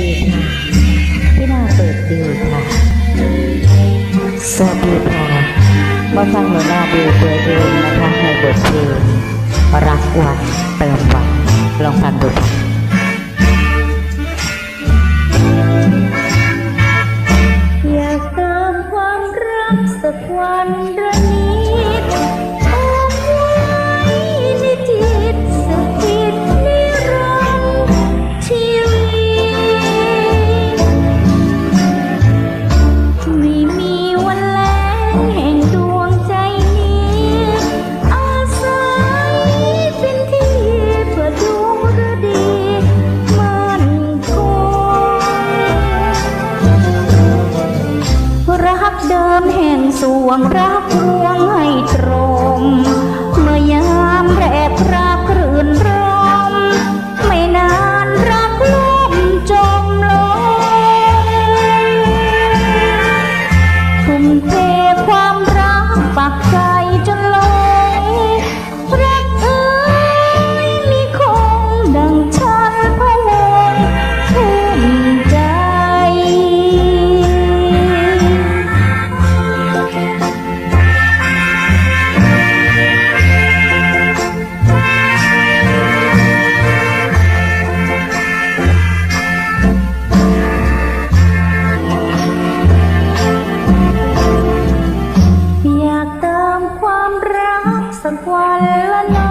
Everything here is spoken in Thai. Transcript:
ดีค่ะพี่นาเปิดดูค่ะสวัสดีค่ะมาฟังหนูนาดูวเปิดเองนะคะในบทเพลงรักวันเติมวันลองฟังดูค่ะามแห่งสวงรักรวงให้ตรม còn qua lê lan